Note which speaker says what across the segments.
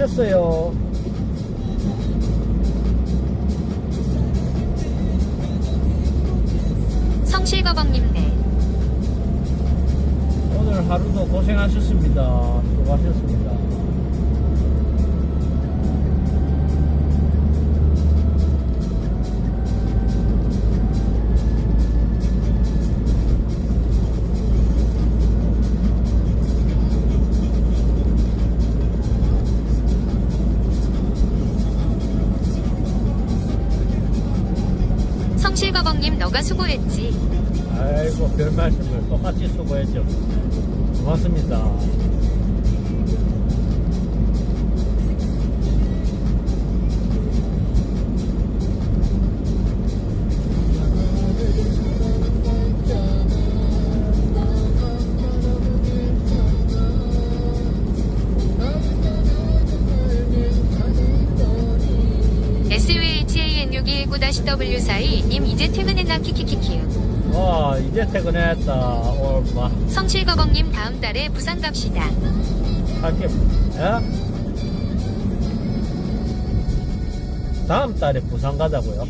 Speaker 1: 하셨어요?
Speaker 2: 성실거벙님 네.
Speaker 1: 오늘 하루도 고생하셨습니다. 수고하셨습니다.
Speaker 2: SUHAN619-W42님 이제 퇴근했나 키키키키.
Speaker 1: 와, 이제 퇴근했다. 오늘 막,
Speaker 2: 성실거벙님 다음 달에 부산 갑시다.
Speaker 1: 할게, 예? 다음 달에 부산 가자고요.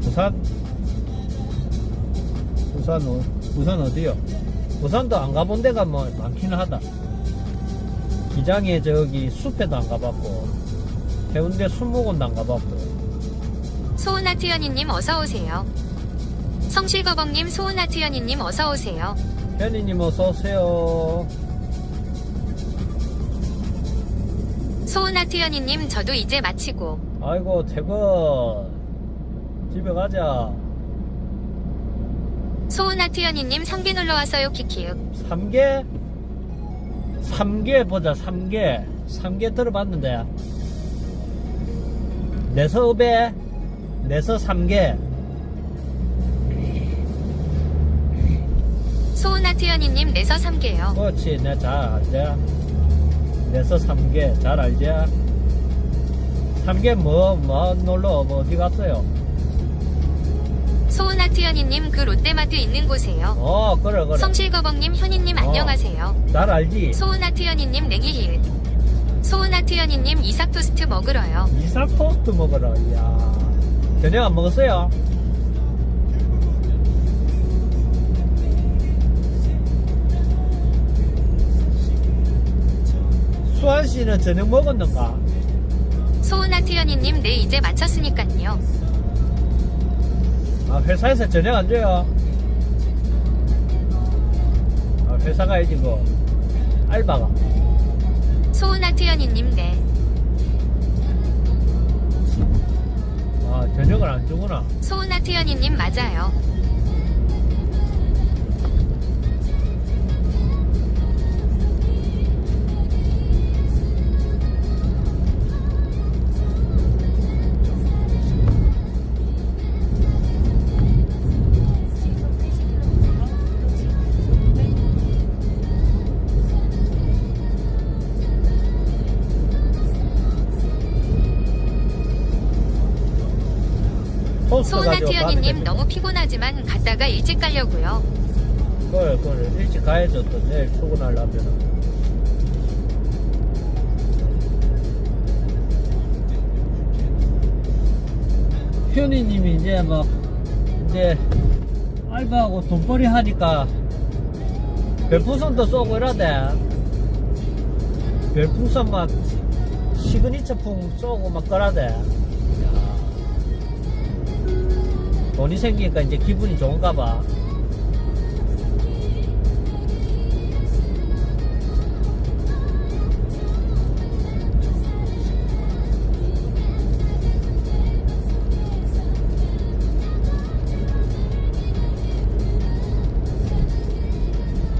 Speaker 1: 부산? 부산, 어, 부산 어디요? 부산도 안 가본 데가 뭐 많기는 하다. 기장에 저기 숲에도 안 가봤고, 해운대 순목원도 안 가봤고,
Speaker 2: 소은아트연이님 어서오세요. 성실거벙님 소은아트연이님 어서오세요.
Speaker 1: 현이님 어서오세요.
Speaker 2: 소은아트연이님 저도 이제 마치고.
Speaker 1: 아이고, 퇴근. 집에 가자.
Speaker 2: 소은아트연이님 성계 놀러 왔어요 키키읍.
Speaker 1: 3개? 3개 보자, 3개. 3개 들어봤는데. 내서 읍에, 내서 3개.
Speaker 2: 소은아트연이님 내서 3개요.
Speaker 1: 그렇지, 내잘 알지? 내서 3개, 잘 알지? 3개 뭐, 뭐, 놀러, 뭐, 어디 갔어요?
Speaker 2: 소은아트연이님 그 롯데마트 있는 곳에요.
Speaker 1: 어, 그래, 그래.
Speaker 2: 성실거벙님 현이님
Speaker 1: 어.
Speaker 2: 안녕하세요.
Speaker 1: 잘 알지?
Speaker 2: 소은아트연이님 냉이히읗. 소은아트연이님 이삭 토스트 먹으러요.
Speaker 1: 이삭 토스트 먹으러, 이야. 저녁 안 먹었어요? 수환 씨는 저녁 먹었는가?
Speaker 2: 소은아트연이님 네 이제 마쳤으니깐요.
Speaker 1: 아, 회사에서 저녁 안 줘요? 아, 회사 가야지, 뭐. 알바가.
Speaker 2: 소은아트연이님 네.
Speaker 1: 아, 저녁을 안 주구나.
Speaker 2: 소은아트연이님 맞아요. 소은아트연이님
Speaker 1: 가면
Speaker 2: 너무 피곤하지만 갔다가 일찍 가려고요.
Speaker 1: 그래, 그래. 일찍 가야죠, 또. 내일 출근하려면은. 현이님이 이제 막, 이제, 알바하고 돈벌이 하니까, 별풍선도 쏘고 이러대. 별풍선 막, 시그니처풍 쏘고 막 그러대. 돈이 생기니까 이제 기분이 좋은가 봐.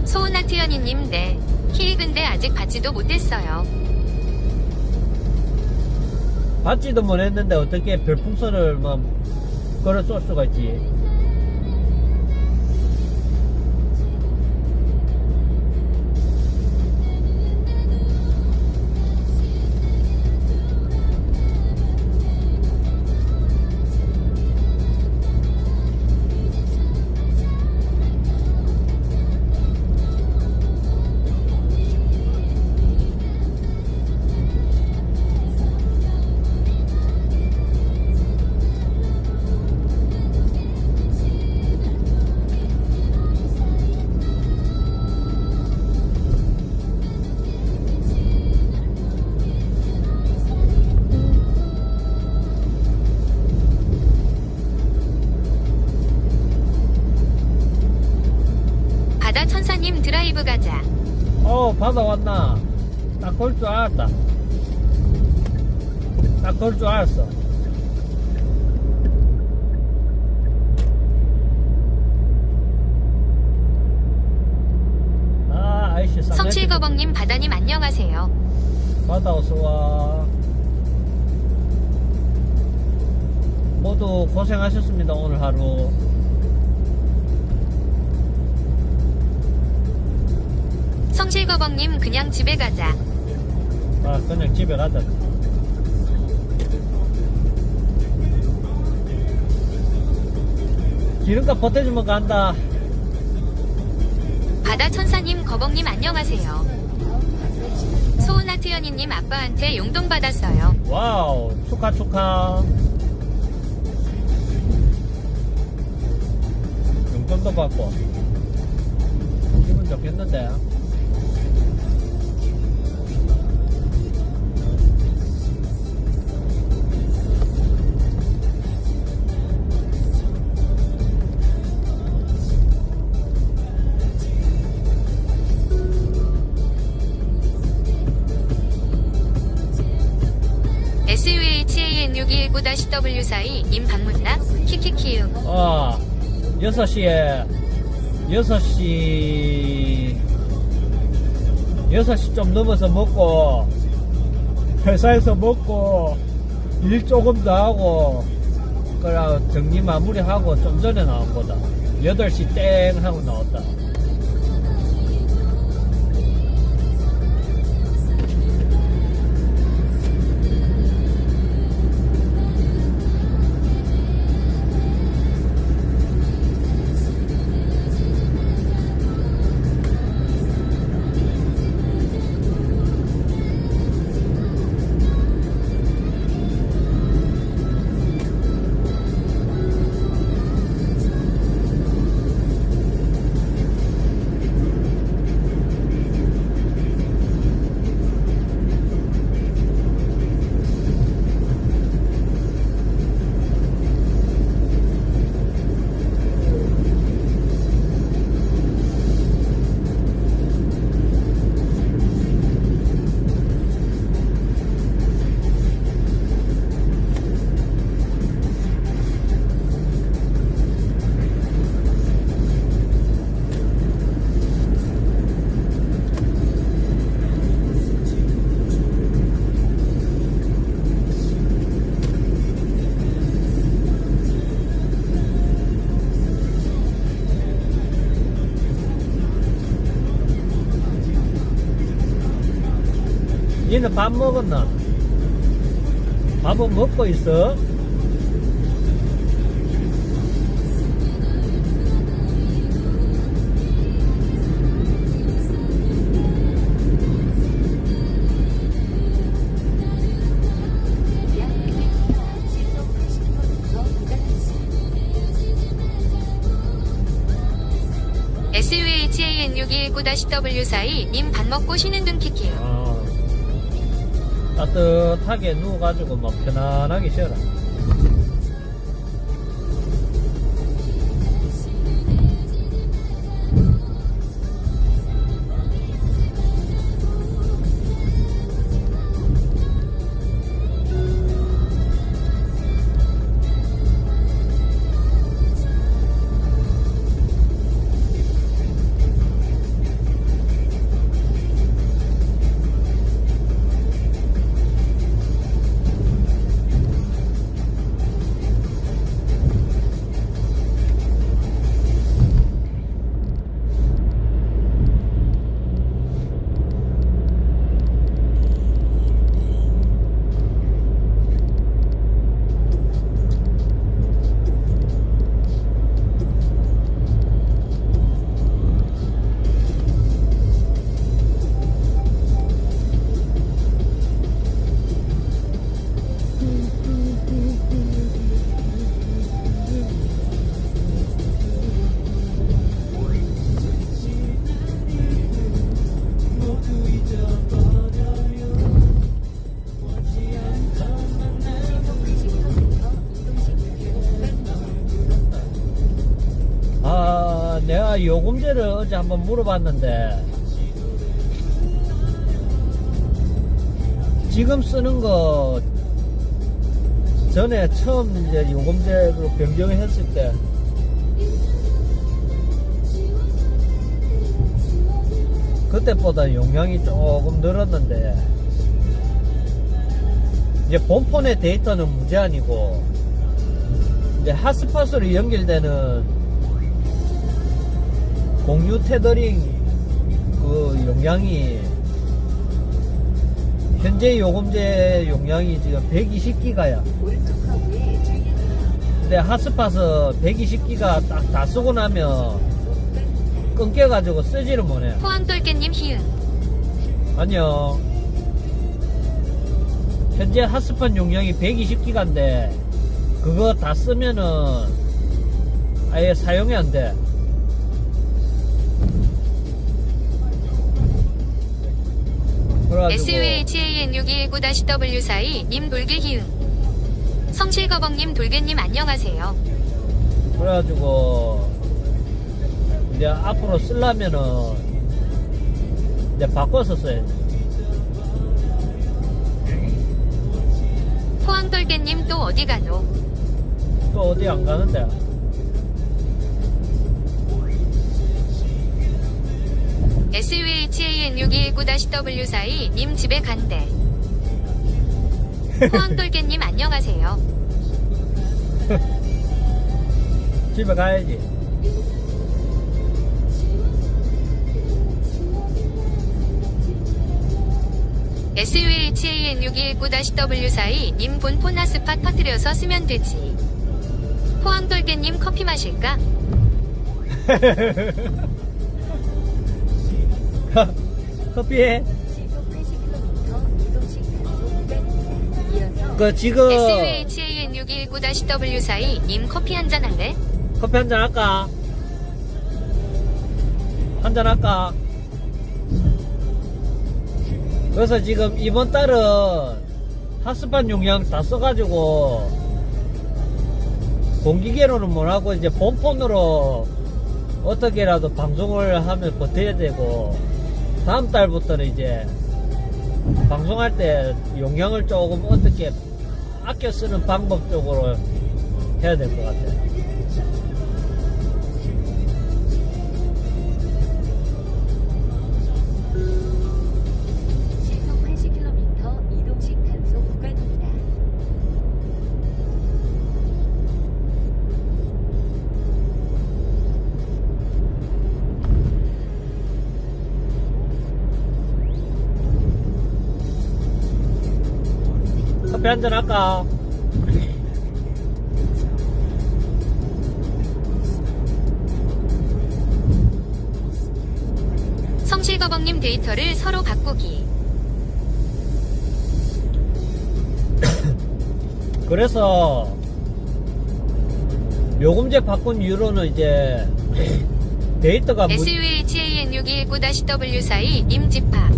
Speaker 2: 소은아트연이님 네. 키 근데 아직 받지도 못했어요.
Speaker 1: 받지도 못했는데 어떻게 별풍선을 막 걸어 쏠 수가 있 걸 줄 알았다. 딱걸줄 알았어. 아 아이씨 쌍
Speaker 2: 성칠거벅님 바다님 안녕하세요.
Speaker 1: 바다 어서와. 모두 고생하셨습니다 오늘 하루.
Speaker 2: 성칠거벅님 그냥 집에 가자.
Speaker 1: 아 그냥 집에 가자 기름값 보태주면 간다
Speaker 2: 바다 천사님 거벅님 안녕하세요. 소은하트연이님 아빠한테 용돈 받았어요.
Speaker 1: 와우 축하 축하 용돈도 받고 기분 좋겠는데
Speaker 2: SUHAN619-W42 님 방문나 키키키유.
Speaker 1: 어 6시에 6시 6시 좀 넘어서 먹고 회사에서 먹고 일 조금 더 하고 그래 정리 마무리하고 좀 전에 나온 거다. 8시 땡 하고 나왔다 얘는 밥 먹었나? 밥은 먹고 있어?
Speaker 2: SUHAN619-W42 님 밥 먹고 쉬는 등 키키유
Speaker 1: 아, 따뜻하게 누워가지고 막 편안하게 쉬어라. 나 요금제를 어제 한번 물어봤는데 지금 쓰는 거 전에 처음 이제 요금제 그 변경했을 때 그때보다 용량이 조금 늘었는데 이제 본폰의 데이터는 무제한이고 이제 핫스팟으로 연결되는 공유 테더링 그 용량이 현재 요금제 용량이 지금 120기가야.
Speaker 3: 오른쪽 커브에 주의하세요.
Speaker 1: 근데 핫스팟은 120기가 딱 다 쓰고 나면 끊겨가지고 쓰지를 못해.
Speaker 2: 포항돌깨님 희은.
Speaker 1: 안녕. 현재 핫스팟 용량이 120기가인데 그거 다 쓰면은 아예 사용이 안 돼. 그래가지고
Speaker 2: SUHAN619-W42 님 희은. 성실거벅님 돌개님 안녕하세요.
Speaker 1: 그래가지고 이제 앞으로 쓰려면은 이제 바꿔서 써야지.
Speaker 2: 포항돌깨님 또 어디 가노?
Speaker 1: 또 어디 안 가는데?
Speaker 2: SUHAN619-W42 님 집에 간대. 포항돌깨님 안녕하세요.
Speaker 1: 집에 가야지.
Speaker 2: SUHAN619-W42 님본 포나스팟 터뜨려서 쓰면 되지. 포항돌깨님 커피 마실까?
Speaker 1: 커피해.
Speaker 3: 시속 80km 이동식 단속 구간입니다. 이어서
Speaker 1: 그 지금
Speaker 2: SUHAN619-W42 님 커피 한 잔 할래?
Speaker 1: 커피 한 잔 할까? 한 잔 할까? 그래서 지금 이번 달은 핫스팟 용량 다 써가지고 공기계로는 못하고 이제 본폰으로 어떻게라도 방송을 하면 버텨야 되고 다음 달부터는 이제 방송할 때 용량을 조금 어떻게 아껴 쓰는 방법 쪽으로 해야 될 것 같아요. 커피 한 잔 할까?
Speaker 2: 성실거벅님 데이터를 서로 바꾸기.
Speaker 1: 그래서 요금제 바꾼 이유로는 이제 데이터가 무,
Speaker 2: SUHAN619-W42 님 집합.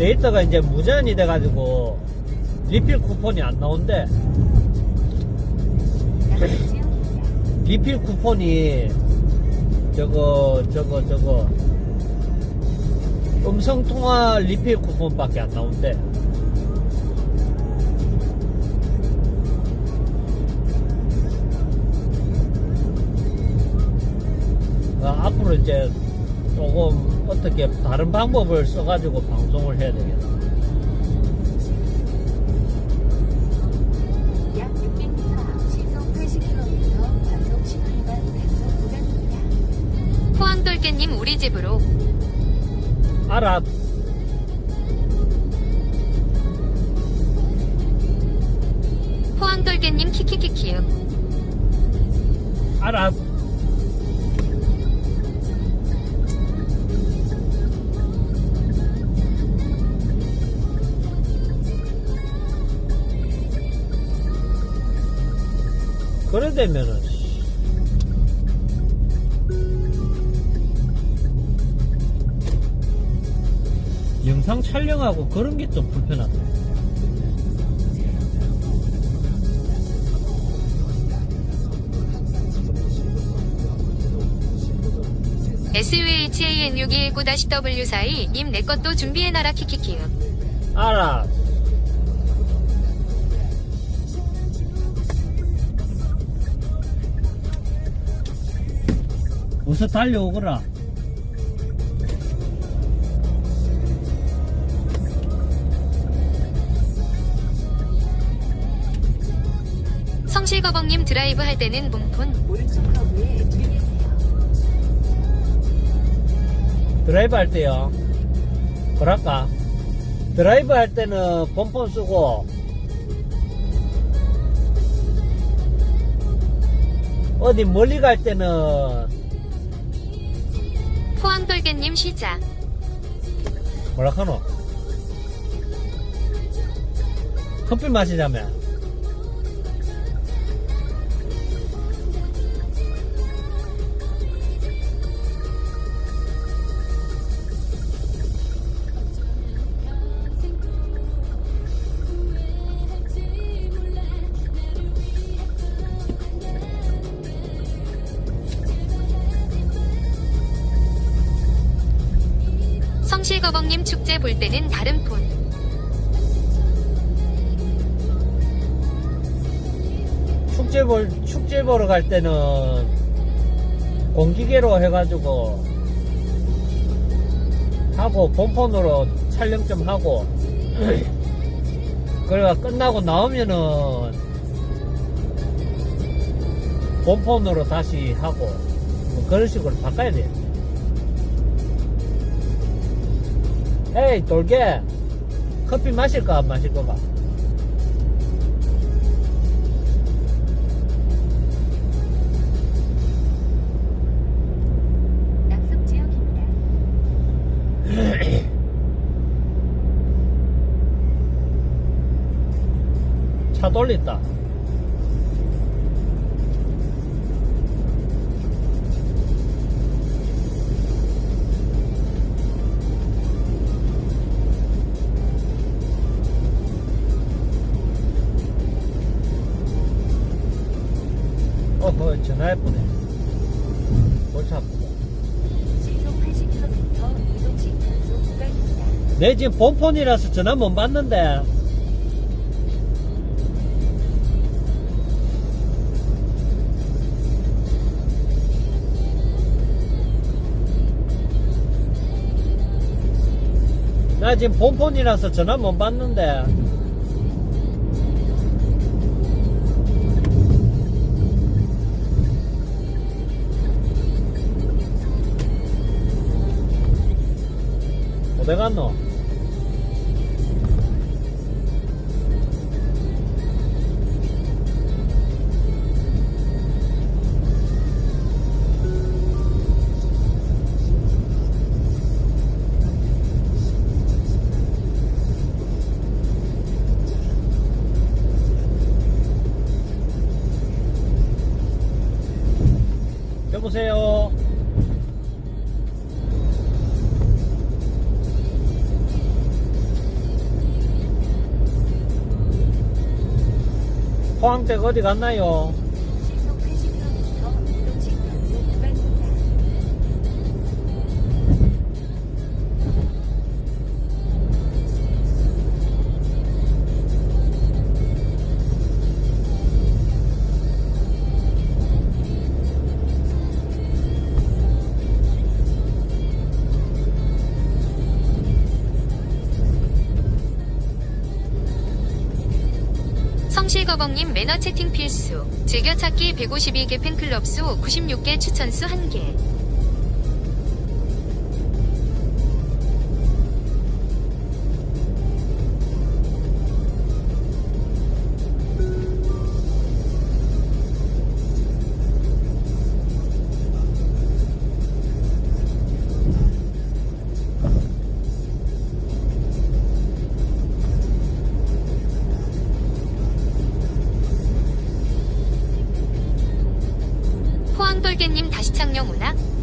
Speaker 1: 데이터가 이제 무제한이 돼가지고 리필 쿠폰이 안 나온대. 리필 쿠폰이 저거 저거 저거 음성 통화 리필 쿠폰밖에 안 나온대. 아, 앞으로 이제 조금 어떻게 다른 방법을 써가지고 방송을 해야 되겠다.
Speaker 3: 약 600m 시속 80km 과속 신호위반 단속 구간입니다.
Speaker 2: 포항돌깨님 우리 집으로.
Speaker 1: 알아. 되면은 영상 촬영하고 그런 게 좀 불편하다.
Speaker 2: SUHAN619-W42 님 내 것도 준비해놔라 키키키요.
Speaker 1: 알아. 어서 달려오거라.
Speaker 2: 성실거벙님 드라이브 할 때는 몸폰
Speaker 3: 오른쪽 커브에 주의하세요.
Speaker 1: 드라이브 할 때요. 뭐랄까. 드라이브 할 때는 본폰 쓰고, 어디 멀리 갈 때는
Speaker 2: 포항돌개님 시작.
Speaker 1: 뭐라 카노? 커피 마시자며.
Speaker 2: 축제 볼,
Speaker 1: 축제 보러 갈 때는 공기계로 해가지고 하고 본폰으로 촬영 좀 하고 그래가 끝나고 나오면은 본폰으로 다시 하고 뭐 그런 식으로 바꿔야 돼. 에이 돌게 커피 마실까 안 마실 거가? 차 돌린다. 어허, 전화할 뻔해. 골치 아프다.
Speaker 3: 시속 80km 이동식 단속 구간입니다.
Speaker 1: 내 지금 본폰이라서 전화 못 받는데. 나 지금 본폰이라서 전화 못 받는데. 어디 갔노? 보세요. 포항댁 어디 갔나요?
Speaker 2: 성실거벙님 매너 채팅 필수. 즐겨찾기 152개 팬클럽 수 96개 추천수 1개.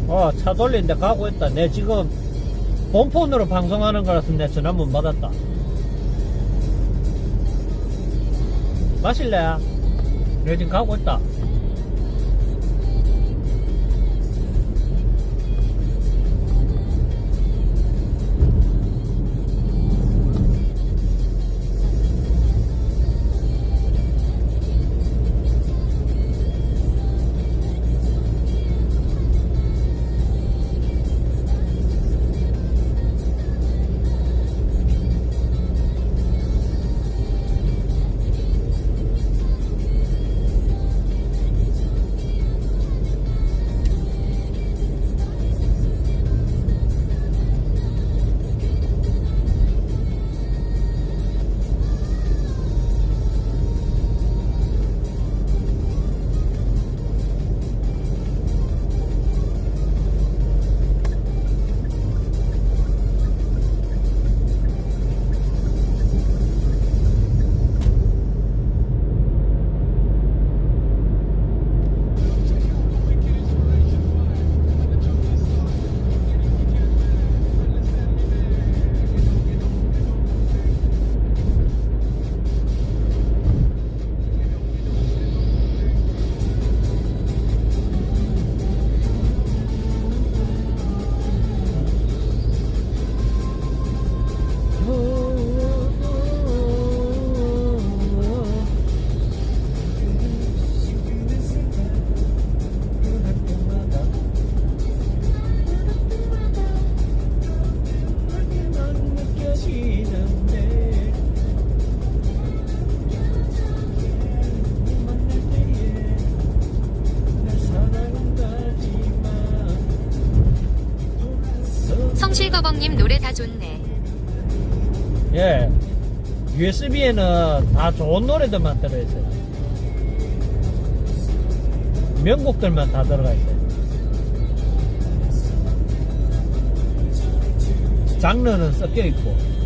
Speaker 1: 어, 차 돌리는데 가고 있다. 내 지금 본폰으로 방송하는 거라서 내 전화 못 받았다. 마실래? 내 지금 가고 있다.
Speaker 2: 성실거벅님 노래 다 좋네.
Speaker 1: 예. USB에는 다 좋은 노래들만 들어있어요. 명곡들만 다 들어가 있어요. 장르는 섞여 있고.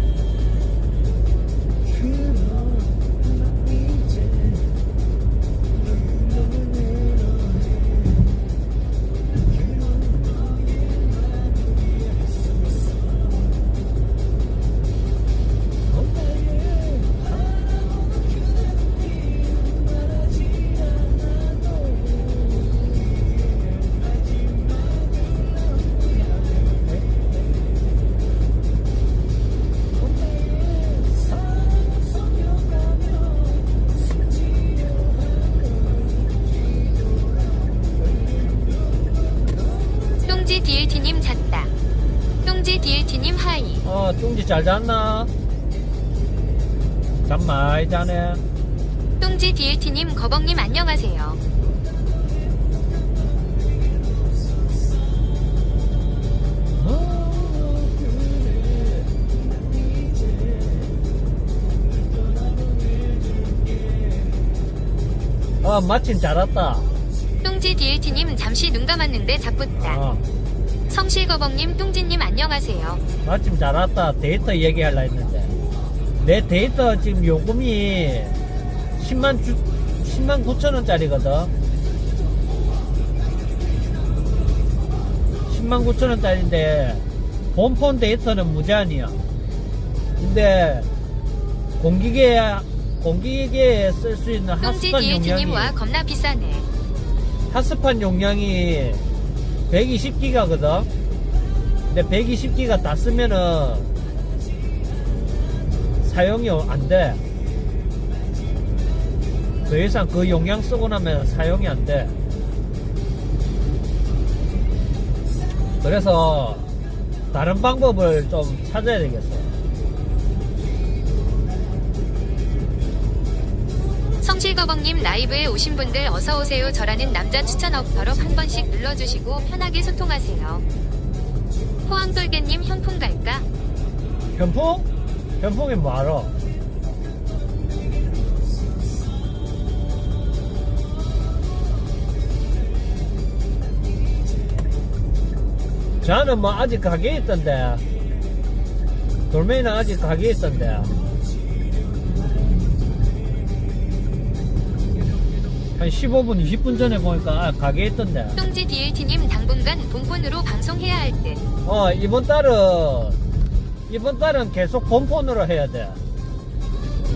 Speaker 1: 어, 뚱지 잘 잤나? 잠 많이 자네.
Speaker 2: 똥지 DLT님 거벅님 안녕하세요.
Speaker 1: 어, 마침 잘 왔다.
Speaker 2: 똥지 DLT님 잠시 눈 감았는데 자쁘다.
Speaker 1: 어,
Speaker 2: 성실거벅님 똥지님 안녕하세요.
Speaker 1: 마침 잘 왔다. 데이터 얘기하려 했는데. 내 데이터 지금 요금이 10만 주, 10만 9천 원짜리거든. 10만 9천 원짜리인데, 본폰 데이터는 무제한이야. 근데, 공기계, 공기계에 쓸 수 있는
Speaker 2: 똥지
Speaker 1: 핫스팟 용량이,
Speaker 2: DLT님와 겁나 비싸네.
Speaker 1: 핫스팟 용량이 120기가거든. 근데 120기가 다 쓰면은 사용이 안 돼. 더 이상 그 용량 쓰고 나면 사용이 안 돼. 그래서 다른 방법을 좀 찾아야 되겠어.
Speaker 2: 성실거벅님 라이브에 오신 분들 어서오세요. 저라는 남자 추천 업더럽 한 번씩 눌러주시고 편하게 소통하세요. 포항돌개님 현풍 갈까?
Speaker 1: 현풍? 현풍이 뭐하러? 저는 뭐 아직 가게에 있던데 돌멩이는 아직 가게에 있던데 한 15분 20분 전에 보니까 아, 가게에 있던데
Speaker 2: 똥지 DLT님 당분간 본폰으로 방송해야 할 듯.
Speaker 1: 어 이번 달은 이번 달은 계속 본폰으로 해야 돼.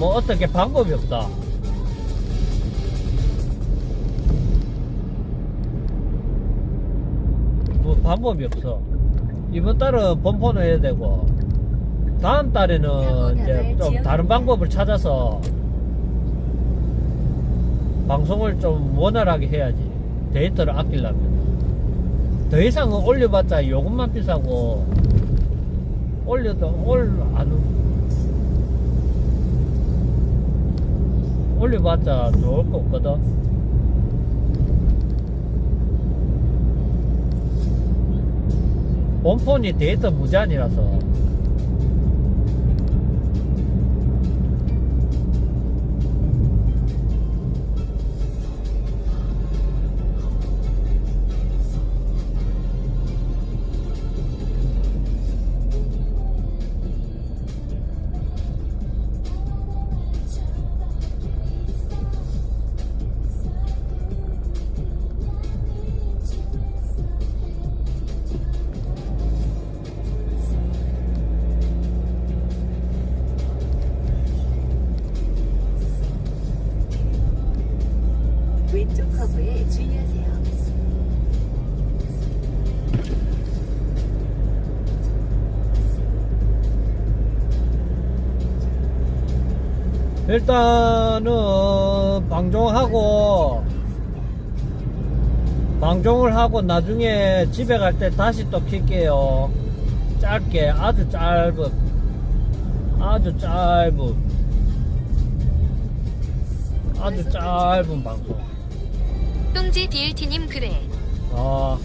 Speaker 1: 뭐 어떻게 방법이 없다. 뭐 방법이 없어. 이번 달은 본폰을 해야 되고 다음 달에는 이제 좀 다른 방법을 찾아서 방송을 좀 원활하게 해야지. 데이터를 아끼려면. 더 이상은 올려봤자 요금만 비싸고 올려도 올안 올려봤자 좋을 거 없거든 본폰이 데이터 무제한이라서 일단은 방종하고 방종을 하고 나중에 집에 갈 때 다시 또 킬게요. 짧게 아주 짧은 아주 짧은 아주 짧은 방송.
Speaker 2: 똥지 DLT님 그래.
Speaker 1: 아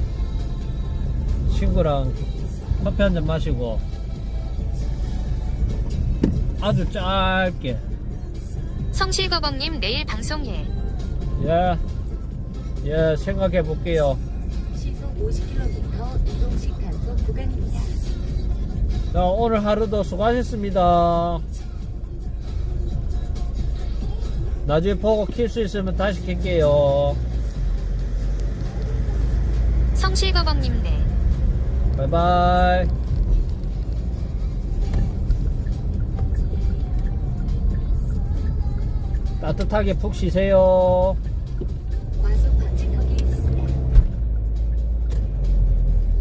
Speaker 1: 친구랑 커피 한 잔 마시고 아주 짧게
Speaker 2: 성실거벅님 내일 방송해.
Speaker 1: 예, 예 생각해 볼게요.
Speaker 3: 시속 50km 이동식 단속 구간입니다.
Speaker 1: 자, 오늘 하루도 수고하셨습니다. 나중에 보고 킬 수 있으면 다시 킬게요.
Speaker 2: 성실거벅님 네.
Speaker 1: 바이바이. 따뜻하게 푹 쉬세요.